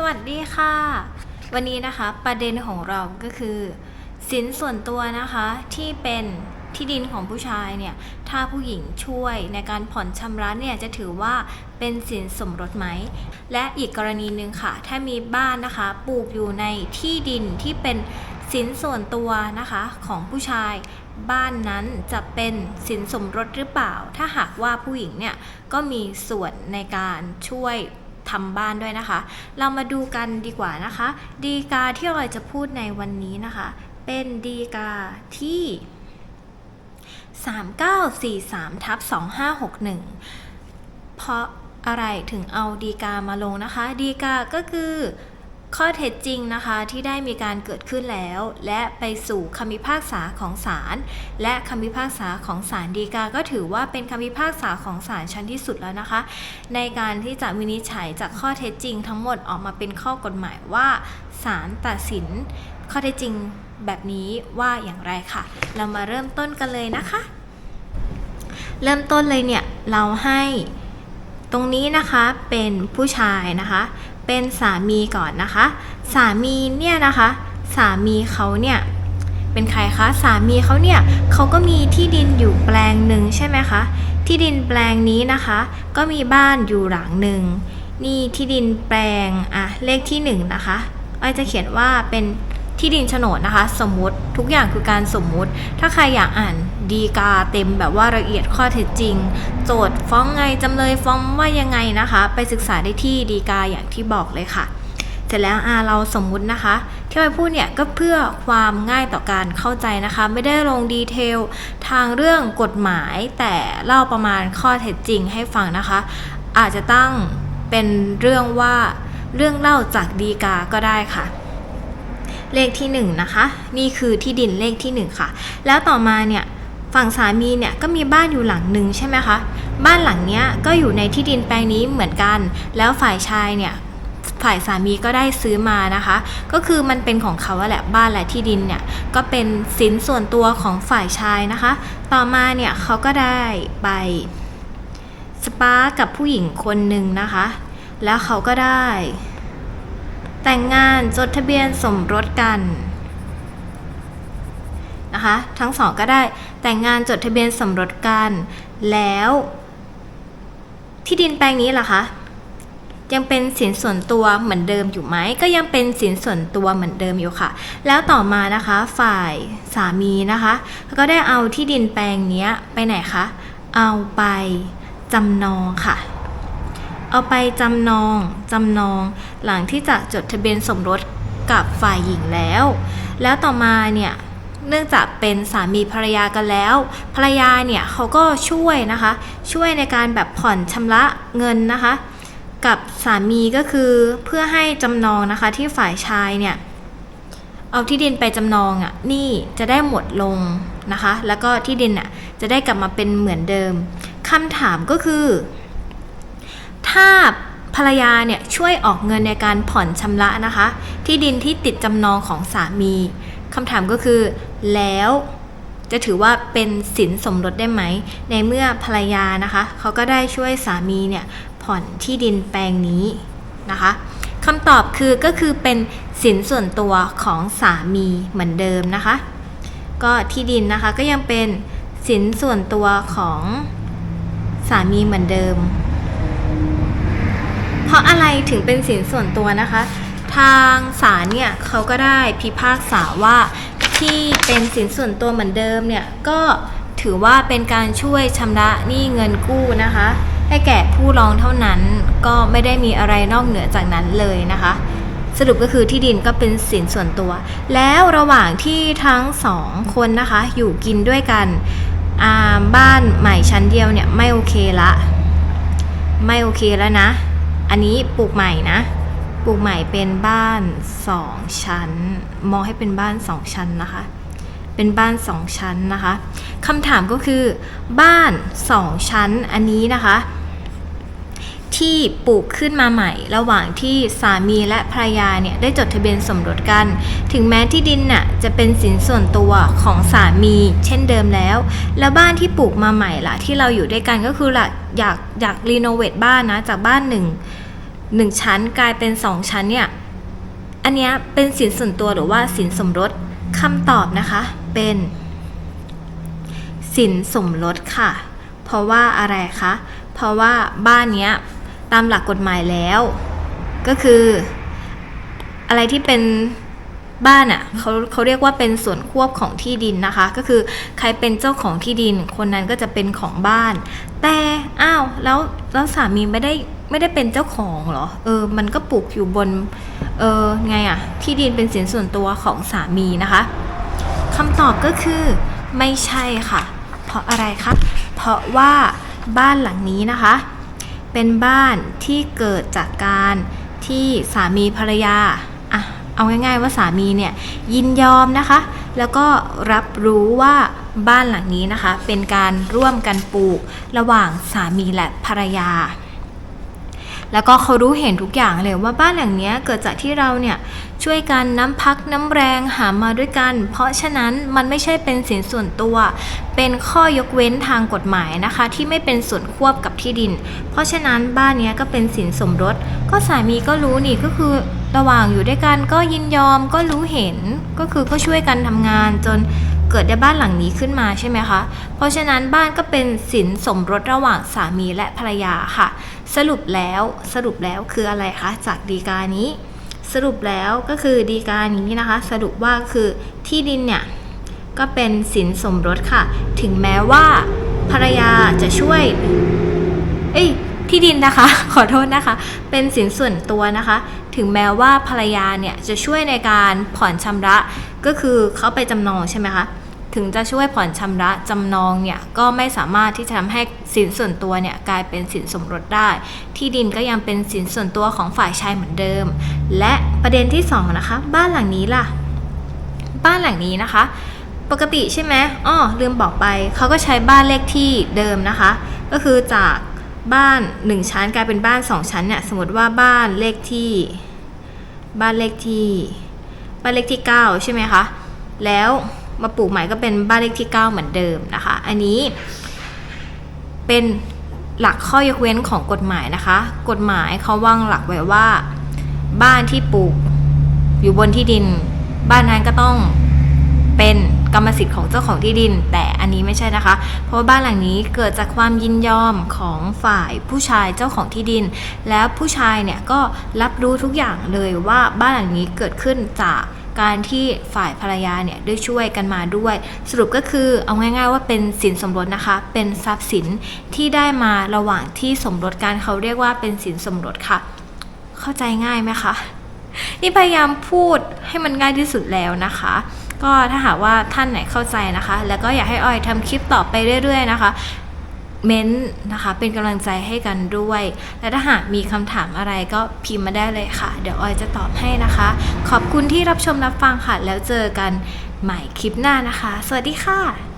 สวัสดีค่ะ วันนี้นะคะประเด็นของเราก็คือสินส่วนตัวนะคะที่เป็นที่ดินของผู้ชายเนี่ยถ้าผู้หญิงช่วยในการผ่อนชำระเนี่ยจะถือว่าเป็นสินสมรสไหม และอีกกรณีหนึ่งค่ะ ถ้ามีบ้านนะคะปลูกอยู่ในที่ดินที่เป็นสินส่วนตัวนะคะของผู้ชายบ้านนั้นจะเป็นสินสมรสหรือเปล่า ถ้าหากว่าผู้หญิงเนี่ยก็มีส่วนในการช่วย ทำบ้านด้วยนะคะ เรามาดูกันดีกว่านะคะ ดีกาที่เราจะพูดในวันนี้นะคะ เป็นดีกาที่ 3943ทับ2561 เพราะอะไรถึงเอาดีกามาลงนะคะ ดีกาก็คือ ข้อเท็จจริงนะคะที่ได้มีการเกิดขึ้นแล้ว และไปสู่คำพิพากษาของศาลและคำพิพากษาของศาลฎีกา ก็ถือว่าเป็นคำพิพากษาของศาลชั้นที่สุดแล้วนะคะ ในการที่จะวินิจฉัยจากข้อเท็จจริงทั้งหมดออกมาเป็นข้อกฎหมายว่าศาลตัดสิน ข้อเท็จจริงแบบนี้ว่าอย่างไรค่ะ เรามาเริ่มต้นกันเลยนะคะ เริ่มต้นเลยเนี่ยเราให้ตรงนี้นะคะเป็นผู้ชายนะคะ เป็นสามีก่อนนะคะ สามีเนี่ยนะคะ สามีเขาเนี่ยเป็นใครคะ สามีเขาเนี่ยเขาก็มีที่ดินอยู่แปลงหนึ่งใช่ไหมคะ ที่ดินแปลงนี้นะคะ ก็มีบ้านอยู่หลังหนึ่งนี่ที่ดินแปลงอะเลขที่หนึ่งนะคะอ้อยจะเขียนว่าเป็น ที่ดินโฉนดนะคะ สมมุติทุกอย่างคือการสมมุติ ถ้าใครอยากอ่านดีกาเต็มแบบว่าละเอียดข้อเท็จจริง โจทย์ฟ้องไงจำเลยฟ้องว่ายังไงนะคะ ไปศึกษาได้ที่ดีกาอย่างที่บอกเลยค่ะ เสร็จแล้วอาเราสมมุตินะคะ ที่ไปพูดเนี่ยก็เพื่อความง่ายต่อการเข้าใจนะคะ ไม่ได้ลงดีเทลทางเรื่องกฎหมายแต่เล่าประมาณข้อเท็จจริงให้ฟังนะคะ อาจจะตั้งเป็นเรื่องว่าเรื่องเล่าจากดีกาก็ได้ค่ะ เลขที่1นงนะคะ นี่คือที่ดินเลขที่ 1 ค่ะ แล้วต่อมาเนี่ยฝั่งสามีเนี่ยก็มีบ้านอยู่หลังหนึ่งใช่ไหมคะ บ้านหลังเนี้ยก็อยู่ในที่ดินแปลงนี้เหมือนกัน แล้วฝ่ายชายเนี่ยฝ่ายสามีก็ได้ซื้อมานะคะ ก็คือมันเป็นของเขาแหละบ้านและที่ดินเนี่ยก็เป็นสินส่วนตัวของฝ่ายชายนะคะ ต่อมาเนี่ยเขาก็ได้ไปสปากับผู้หญิงคนหนึ่งนะคะ แล้วเขาก็ได้ แต่งงานจดทะเบียนสมรสกันนะคะทั้งสองก็ได้แต่งงานจดทะเบียนสมรสกัน แล้ว ที่ดินแปลงนี้ล่ะคะยังเป็นสินส่วนตัวเหมือนเดิมอยู่ไหม ก็ยังเป็นสินส่วนตัวเหมือนเดิมอยู่ค่ะ แล้วต่อมานะคะฝ่ายสามีนะคะก็ได้เอาที่ดินแปลงนี้ไปไหนคะเอาไปจำนองค่ะ เอาไปจำนอง จำนอง หลังที่จะจดทะเบียนสมรสกับฝ่ายหญิงแล้ว แล้วต่อมาเนี่ยเนื่องจากเป็นสามีภรรยากันแล้ว ภรรยาเนี่ยเขาก็ช่วยนะคะ ช่วยในการแบบผ่อนชำระเงินนะคะ กับสามีก็คือเพื่อให้จำนองนะคะที่ฝ่ายชายเนี่ยเอาที่ดินไปจำนองอะ่ะนี่จะได้หมดลงนะคะ แล้วก็ที่ดินอะจะได้กลับมาเป็นเหมือนเดิมคำถามก็คือ ถ้าภรรยาเนี่ยช่วยออกเงินในการผ่อนชำระนะคะ ที่ดินที่ติดจำนองของสามีคำถามก็คือ แล้วจะถือว่าเป็นสินสมรสได้ไหม ในเมื่อภรรยานะคะเขาก็ได้ช่วยสามีเนี่ยผ่อนที่ดินแปลงนี้นะคะคำตอบคือก็คือเป็นสินส่วนตัวของสามีเหมือนเดิมนะคะ ก็ที่ดินนะคะก็ยังเป็นสินส่วนตัวของสามีเหมือนเดิม เพราะอะไรถึงเป็นสินส่วนตัวนะคะ ทางศาลเนี่ยเขาก็ได้พิพากษาว่าที่เป็นสินส่วนตัวเหมือนเดิมเนี่ยก็ถือว่าเป็นการช่วยชำระหนี้เงินกู้นะคะ ให้แก่ผู้ร้องเท่านั้นก็ไม่ได้มีอะไรนอกเหนือจากนั้นเลยนะคะ สรุปก็คือที่ดินก็เป็นสินส่วนตัว แล้วระหว่างที่ทั้งสองคนนะคะ อยู่กินด้วยกันอ่าบ้านใหม่ชั้นเดียวเนี่ยไม่โอเคละ ไม่โอเคแล้วนะ อันนี้ปลูกใหม่นะ ปลูกใหม่เป็นบ้านสองชั้น มองให้เป็นบ้านสองชั้นนะคะ เป็นบ้านสองชั้นนะคะคำถามก็คือ บ้านสองชั้นอันนี้นะคะ ที่ปลูกขึ้นมาใหม่ ระหว่างที่สามีและภรรยาเนี่ยได้จดทะเบียนสมรสกัน ถึงแม้ที่ดินน่ะจะเป็นสินส่วนตัวของสามีเช่นเดิมแล้ว แล้วบ้านที่ปลูกมาใหม่ล่ะที่เราอยู่ด้วยกันก็คือล่ะอยากอยากรีโนเวทบ้านนะจากบ้านหนึ่งหนึ่งชั้นกลายเป็นสองชั้นเนี่ย อันเนี้ยเป็นสินส่วนตัวหรือว่าสินสมรสคำตอบนะคะเป็น สินสมรสค่ะ เพราะว่าอะไรคะ เพราะว่าบ้านเนี้ย ตามหลักกฎหมายแล้ว ก็คือ อะไรที่เป็นบ้านอะ่ะเขาเขาเรียกว่าเป็นส่วนควบของที่ดินนะคะ ก็คือใครเป็นเจ้าของที่ดิน คนนั้นก็จะเป็นของบ้าน แต่อ้าวแล้วแล้วสามีไม่ได้ไม่ได้เป็นเจ้าของเหรอ เออ มันก็ปลูกอยู่บน เออไงอะ่ะ ที่ดินเป็นสินส่วนตัวของสามีนะคะคำตอบก็คือไม่ใช่ค่ะ เพราะอะไรคะ เพราะว่าบ้านหลังนี้นะคะ เป็นบ้านที่เกิดจากการที่สามีภรรยาอะเอาง่ายๆว่าสามีเนี่ยยินยอมนะคะ แล้วก็รับรู้ว่าบ้านหลังนี้นะคะ เป็นการร่วมกันปลูกระหว่างสามีและภรรยา แล้วก็เขารู้เห็นทุกอย่างเลยว่าบ้านหลังเนี้ยเกิดจากที่เราเนี่ย ช่วยกันน้ำพักน้ำแรงหามาด้วยกัน เพราะฉะนั้นมันไม่ใช่เป็นสินส่วนตัว เป็นข้อยกเว้นทางกฎหมายนะคะ ที่ไม่เป็นส่วนควบกับที่ดิน เพราะฉะนั้นบ้านเนี้ยก็เป็นสินสมรส ก็สามีก็รู้นี่ก็คือระหว่างอยู่ด้วยกันก็ยินยอมก็รู้เห็นก็คือก็ช่วยกันทำงานจนเกิดได้บ้านหลังนี้ขึ้นมาใช่ไหมคะ เพราะฉะนั้นบ้านก็เป็นสินสมรสระหว่างสามีและภรรยาค่ะ สรุปแล้วสรุปแล้วคืออะไรคะจากดีกานี้ สรุปแล้วก็คือดีการนี้นะคะ สรุปว่าคือที่ดินเนี่ยก็เป็นสินสมรสค่ะ ถึงแม้ว่าภรรยาจะช่วย เอ้ยที่ดินนะคะ ขอโทษนะคะ เป็นสินส่วนตัวนะคะ ถึงแม้ว่าภรรยาเนี่ยจะช่วยในการผ่อนชำระก็คือเขาไปจำนองใช่ไหมคะ ถึงจะช่วยผ่อนชำระจำนองเนี่ยก็ไม่สามารถที่จะทำให้สินส่วนตัวเนี่ยกลายเป็นสินสมรสได้ ที่ดินก็ยังเป็นสินส่วนตัวของฝ่ายชายเหมือนเดิม และประเด็นที่สองนะคะบ้านหลังนี้ล่ะ บ้านหลังนี้นะคะ ปกติใช่ไหมอ้อลืมบอกไปเขาก็ใช้บ้านเลขที่เดิมนะคะ ก็คือจากบ้าน 1 ชั้นกลายเป็นบ้าน 2 ชั้นเนี่ยสมมติว่าบ้านเลขที่ บ้านเลขที่ บ้านเลขที่ 9 ใช่ไหมคะแล้ว มาปลูกใหม่ก็เป็นบ้านเลขที่ 9 เหมือนเดิมนะคะ อันนี้เป็นหลักข้อยกเว้นของกฎหมายนะคะ กฎหมายเขาวางหลักไว้ว่า บ้านที่ปลูกอยู่บนที่ดิน บ้านนั้นก็ต้องเป็นกรรมสิทธิ์ของเจ้าของที่ดิน แต่อันนี้ไม่ใช่นะคะ เพราะว่าบ้านหลังนี้เกิดจากความยินยอมของฝ่ายผู้ชายเจ้าของที่ดิน แล้วผู้ชายเนี่ยก็รับรู้ทุกอย่างเลยว่าบ้านหลังนี้เกิดขึ้นจาก การที่ฝ่ายภรรยาเนี่ยได้ช่วยกันมาด้วย สรุปก็คือเอาง่ายๆว่าเป็นสินสมรสนะคะ เป็นทรัพย์สินที่ได้มาระหว่างที่สมรสกันเขาเรียกว่าเป็นสินสมรสค่ะ เข้าใจง่ายไหมคะนี่พยายามพูดให้มันง่ายที่สุดแล้วนะคะ ก็ถ้าหากว่าท่านไหนเข้าใจนะคะ แล้วก็อยากให้ออยทำคลิปต่อไปเรื่อย ๆ นะคะ เม้นต์นะคะเป็นกำลังใจให้กันด้วย และถ้าหากมีคำถามอะไรก็พิมพ์มาได้เลยค่ะ เดี๋ยวออยจะตอบให้นะคะ ขอบคุณที่รับชมรับฟังค่ะ แล้วเจอกันใหม่คลิปหน้านะคะ สวัสดีค่ะ